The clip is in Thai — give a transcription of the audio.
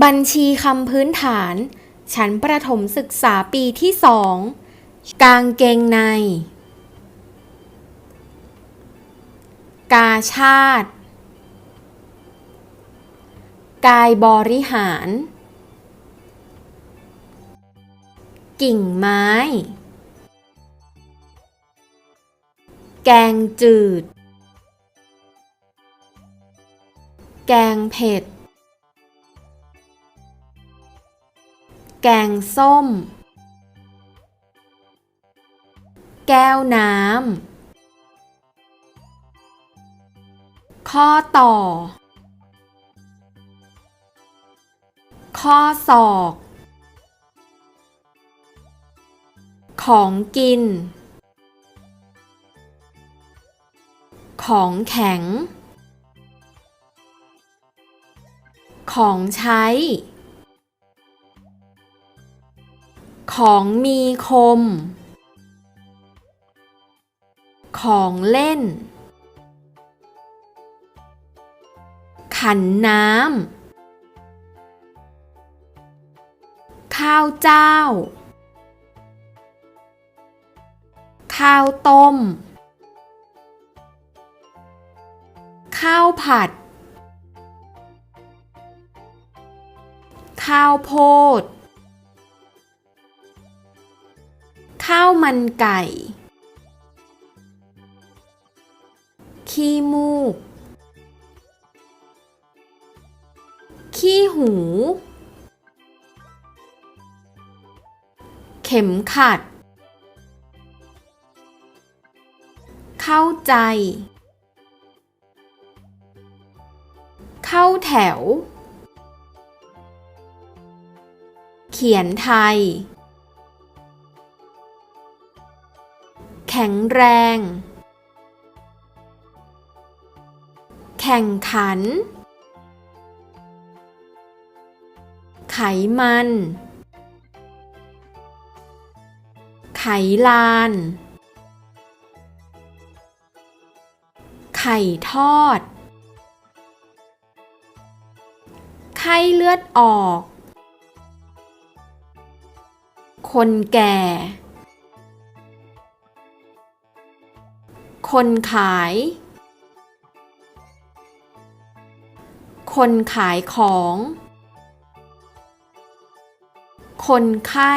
บัญชีคำพื้นฐาน ชั้นประถมศึกษาปีที่สองกางเกงใน กาชาติ กายบริหาร กิ่งไม้ แกงจืด แกงเผ็ด แกงส้ม แก้วน้ำ ข้อต่อ ข้อศอก ของกิน ของแข็ง ของใช้ ของมีคม ของเล่น ขันน้ำ ข้าวเจ้า ข้าวต้ม ข้าวผัด ข้าวโพด ข้าวมันไก่ ขี้มูก ขี้หู เข็มขัด เข้าใจ เข้าแถว เขียนไทย แข็งแรง แข่งขัน ไขมัน ไขลาน ไข่ทอด ไข้เลือดออก คนแก่ คนขาย คนขายของ คนไข้